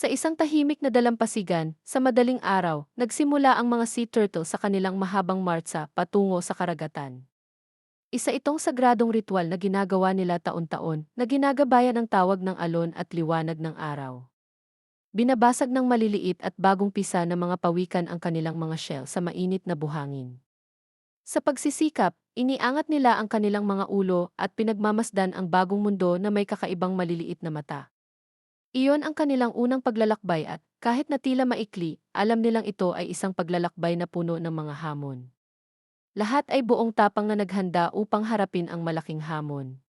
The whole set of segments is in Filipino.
Sa isang tahimik na dalampasigan, sa madaling araw, nagsimula ang mga sea turtle sa kanilang mahabang martsa patungo sa karagatan. Isa itong sagradong ritual na ginagawa nila taon-taon na ginagabayan ang tawag ng alon at liwanag ng araw. Binabasag ng maliliit at bagong pisa ng mga pawikan ang kanilang mga shell sa mainit na buhangin. Sa pagsisikap, iniangat nila ang kanilang mga ulo at pinagmamasdan ang bagong mundo na may kakaibang maliliit na mata. Iyon ang kanilang unang paglalakbay at, kahit na tila maikli, alam nilang ito ay isang paglalakbay na puno ng mga hamon. Lahat ay buong tapang na naghanda upang harapin ang malaking hamon.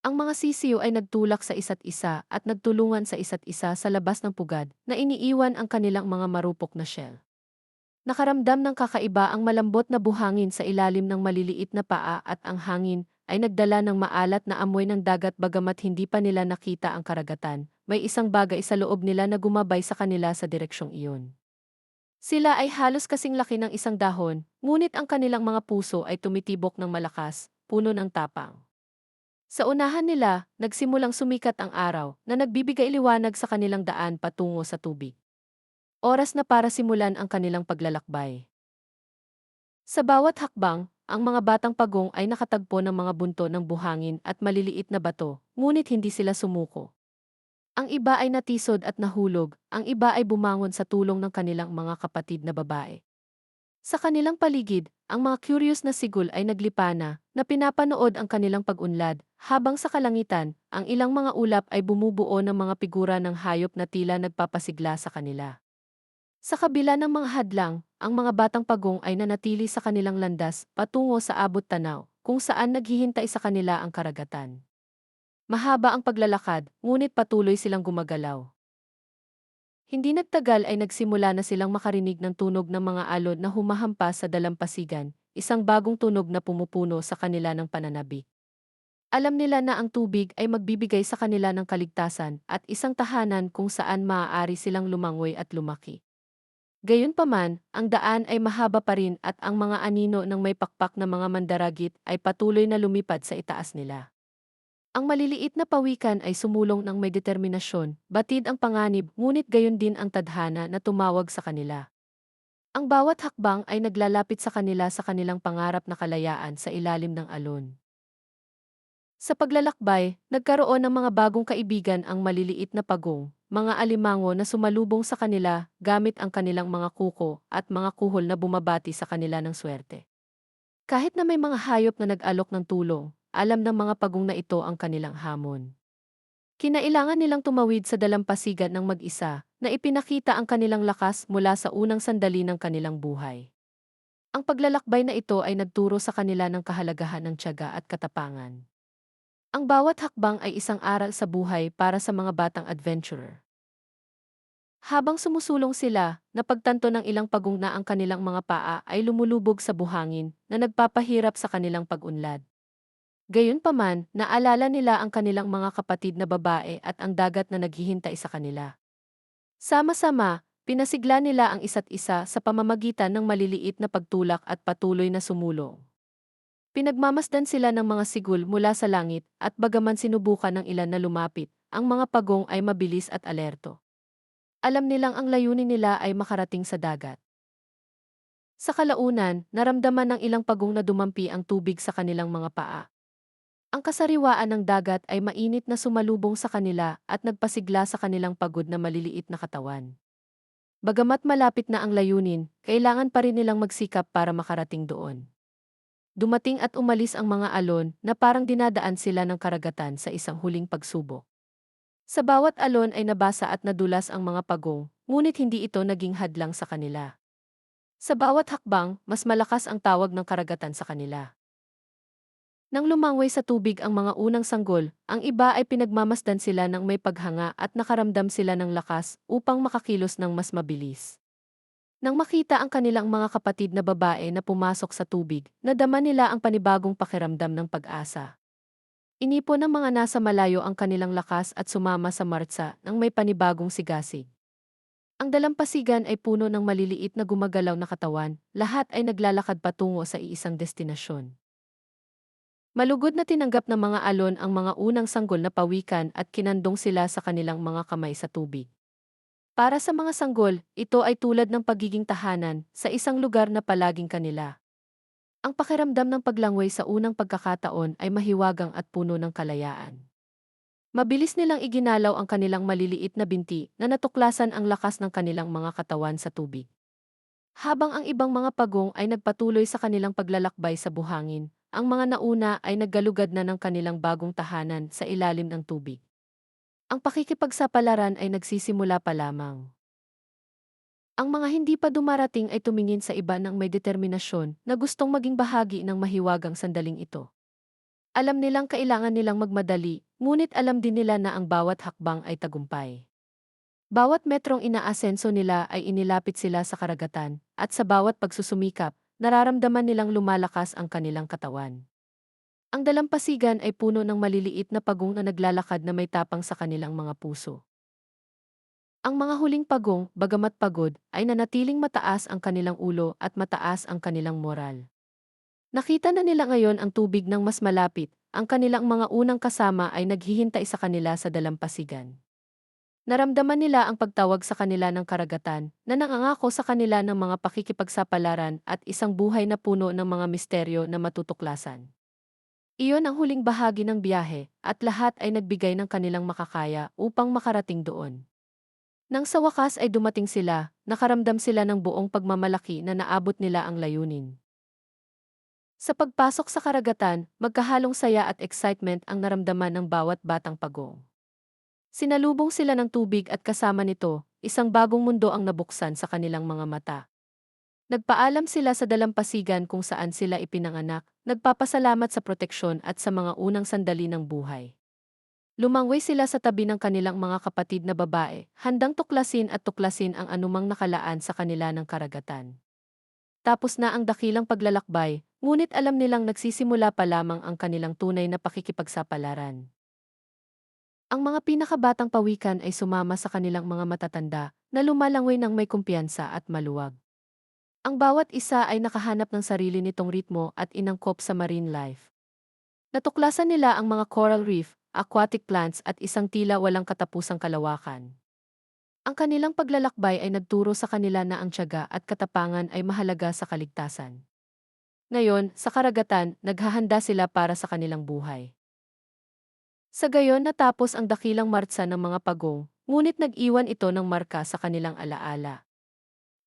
Ang mga sisiyo ay nagtulak sa isa't isa at nagtulungan sa isa't isa sa labas ng pugad na iniiwan ang kanilang mga marupok na shell. Nakaramdam ng kakaiba ang malambot na buhangin sa ilalim ng maliliit na paa at ang hangin ay nagdala ng maalat na amoy ng dagat bagamat hindi pa nila nakita ang karagatan, may isang bagay sa loob nila na gumabay sa kanila sa direksyong iyon. Sila ay halos kasing laki ng isang dahon, ngunit ang kanilang mga puso ay tumitibok ng malakas, puno ng tapang. Sa unahan nila, nagsimulang sumikat ang araw na nagbibigay liwanag sa kanilang daan patungo sa tubig. Oras na para simulan ang kanilang paglalakbay. Sa bawat hakbang, ang mga batang pagong ay nakatagpo ng mga bunto ng buhangin at maliliit na bato, ngunit hindi sila sumuko. Ang iba ay natisod at nahulog, ang iba ay bumangon sa tulong ng kanilang mga kapatid na babae. Sa kanilang paligid, ang mga curious na sigul ay naglipana, na pinapanood ang kanilang pag-unlad, habang sa kalangitan, ang ilang mga ulap ay bumubuo ng mga figura ng hayop na tila nagpapasigla sa kanila. Sa kabila ng mga hadlang, ang mga batang pagong ay nanatili sa kanilang landas patungo sa abot tanaw, kung saan naghihintay sa kanila ang karagatan. Mahaba ang paglalakad, ngunit patuloy silang gumagalaw. Hindi nagtagal ay nagsimula na silang makarinig ng tunog ng mga alon na humahampas sa dalampasigan, isang bagong tunog na pumupuno sa kanila ng pananabik. Alam nila na ang tubig ay magbibigay sa kanila ng kaligtasan at isang tahanan kung saan maaari silang lumangoy at lumaki. Gayunpaman, ang daan ay mahaba pa rin at ang mga anino ng may pakpak na mga mandaragit ay patuloy na lumipad sa itaas nila. Ang maliliit na pawikan ay sumulong ng may determinasyon, batid ang panganib ngunit gayon din ang tadhana na tumawag sa kanila. Ang bawat hakbang ay naglalapit sa kanila sa kanilang pangarap na kalayaan sa ilalim ng alon. Sa paglalakbay, nagkaroon ng mga bagong kaibigan ang maliliit na pagong, mga alimango na sumalubong sa kanila gamit ang kanilang mga kuko at mga kuhol na bumabati sa kanila ng swerte. Kahit na may mga hayop na nag-alok ng tulong, alam ng mga pagong na ito ang kanilang hamon. Kinailangan nilang tumawid sa dalampasigan ng mag-isa na ipinakita ang kanilang lakas mula sa unang sandali ng kanilang buhay. Ang paglalakbay na ito ay nagturo sa kanila ng kahalagahan ng tiyaga at katapangan. Ang bawat hakbang ay isang aral sa buhay para sa mga batang adventurer. Habang sumusulong sila, napagtanto ng ilang pagong na ang kanilang mga paa ay lumulubog sa buhangin na nagpapahirap sa kanilang pag-unlad. Gayunpaman, naalala nila ang kanilang mga kapatid na babae at ang dagat na naghihintay sa kanila. Sama-sama, pinasigla nila ang isa't isa sa pamamagitan ng maliliit na pagtulak at patuloy na sumulong. Pinagmamasdan sila ng mga sigul mula sa langit at bagaman sinubukan ng ilan na lumapit, ang mga pagong ay mabilis at alerto. Alam nilang ang layunin nila ay makarating sa dagat. Sa kalaunan, naramdaman ng ilang pagong na dumampi ang tubig sa kanilang mga paa. Ang kasariwaan ng dagat ay mainit na sumalubong sa kanila at nagpasigla sa kanilang pagod na maliliit na katawan. Bagamat malapit na ang layunin, kailangan pa rin nilang magsikap para makarating doon. Dumating at umalis ang mga alon na parang dinadaan sila ng karagatan sa isang huling pagsubok. Sa bawat alon ay nabasa at nadulas ang mga pagong, ngunit hindi ito naging hadlang sa kanila. Sa bawat hakbang, mas malakas ang tawag ng karagatan sa kanila. Nang lumangoy sa tubig ang mga unang sanggol, ang iba ay pinagmamasdan sila ng may paghanga at nakaramdam sila ng lakas upang makakilos ng mas mabilis. Nang makita ang kanilang mga kapatid na babae na pumasok sa tubig, nadama nila ang panibagong pakiramdam ng pag-asa. Inipon ng mga nasa malayo ang kanilang lakas at sumama sa martsa nang may panibagong sigasig. Ang dalampasigan ay puno ng maliliit na gumagalaw na katawan, lahat ay naglalakad patungo sa iisang destinasyon. Malugod na tinanggap ng mga alon ang mga unang sanggol na pawikan at kinandong sila sa kanilang mga kamay sa tubig. Para sa mga sanggol, ito ay tulad ng pagiging tahanan sa isang lugar na palaging kanila. Ang pakiramdam ng paglangway sa unang pagkakataon ay mahiwagang at puno ng kalayaan. Mabilis nilang iginalaw ang kanilang maliliit na binti na natuklasan ang lakas ng kanilang mga katawan sa tubig. Habang ang ibang mga pagong ay nagpatuloy sa kanilang paglalakbay sa buhangin, ang mga nauna ay naggalugad na ng kanilang bagong tahanan sa ilalim ng tubig. Ang pakikipagsapalaran ay nagsisimula pa lamang. Ang mga hindi pa dumarating ay tumingin sa iba ng may determinasyon na gustong maging bahagi ng mahiwagang sandaling ito. Alam nilang kailangan nilang magmadali, ngunit alam din nila na ang bawat hakbang ay tagumpay. Bawat metrong inaasenso nila ay inilapit sila sa karagatan, at sa bawat pagsusumikap, nararamdaman nilang lumalakas ang kanilang katawan. Ang dalampasigan ay puno ng maliliit na pagong na naglalakad na may tapang sa kanilang mga puso. Ang mga huling pagong, bagamat pagod, ay nanatiling mataas ang kanilang ulo at mataas ang kanilang moral. Nakita na nila ngayon ang tubig ng mas malapit, ang kanilang mga unang kasama ay naghihintay sa kanila sa dalampasigan. Naramdaman nila ang pagtawag sa kanila ng karagatan, na nangangako sa kanila ng mga pakikipagsapalaran at isang buhay na puno ng mga misteryo na matutuklasan. Iyon ang huling bahagi ng biyahe, at lahat ay nagbigay ng kanilang makakaya upang makarating doon. Nang sa wakas ay dumating sila, nakaramdam sila ng buong pagmamalaki na naabot nila ang layunin. Sa pagpasok sa karagatan, magkahalong saya at excitement ang naramdaman ng bawat batang pagong. Sinalubong sila ng tubig at kasama nito, isang bagong mundo ang nabuksan sa kanilang mga mata. Nagpaalam sila sa dalampasigan kung saan sila ipinanganak, nagpapasalamat sa proteksyon at sa mga unang sandali ng buhay. Lumangway sila sa tabi ng kanilang mga kapatid na babae, handang tuklasin at tuklasin ang anumang nakalaan sa kanila ng karagatan. Tapos na ang dakilang paglalakbay, ngunit alam nilang nagsisimula pa lamang ang kanilang tunay na pakikipagsapalaran. Ang mga pinakabatang pawikan ay sumama sa kanilang mga matatanda na lumalangway ng may kumpiyansa at maluwag. Ang bawat isa ay nakahanap ng sarili nitong ritmo at inangkop sa marine life. Natuklasan nila ang mga coral reef, aquatic plants at isang tila walang katapusang kalawakan. Ang kanilang paglalakbay ay nagturo sa kanila na ang tiyaga at katapangan ay mahalaga sa kaligtasan. Ngayon, sa karagatan, naghahanda sila para sa kanilang buhay. Sa gayon natapos ang dakilang martsa ng mga pagong, ngunit nag-iwan ito ng marka sa kanilang alaala.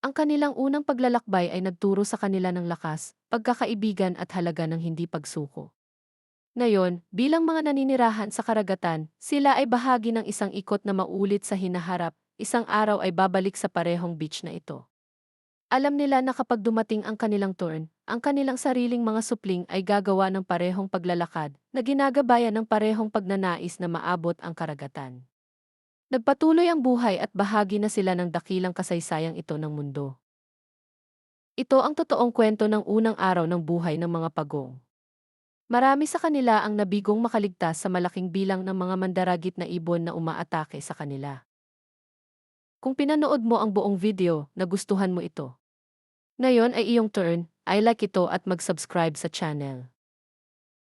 Ang kanilang unang paglalakbay ay nagturo sa kanila ng lakas, pagkakaibigan at halaga ng hindi pagsuko. Ngayon, bilang mga naninirahan sa karagatan, sila ay bahagi ng isang ikot na maulit sa hinaharap, isang araw ay babalik sa parehong beach na ito. Alam nila na kapag dumating ang kanilang turn, ang kanilang sariling mga supling ay gagawa ng parehong paglalakad na ginagabayan ng parehong pagnanais na maabot ang karagatan. Nagpatuloy ang buhay at bahagi na sila ng dakilang kasaysayang ito ng mundo. Ito ang totoong kwento ng unang araw ng buhay ng mga pagong. Marami sa kanila ang nabigong makaligtas sa malaking bilang ng mga mandaragit na ibon na umaatake sa kanila. Kung pinanood mo ang buong video, nagustuhan mo ito. Ngayon ay iyong turn, I like ito at mag-subscribe sa channel.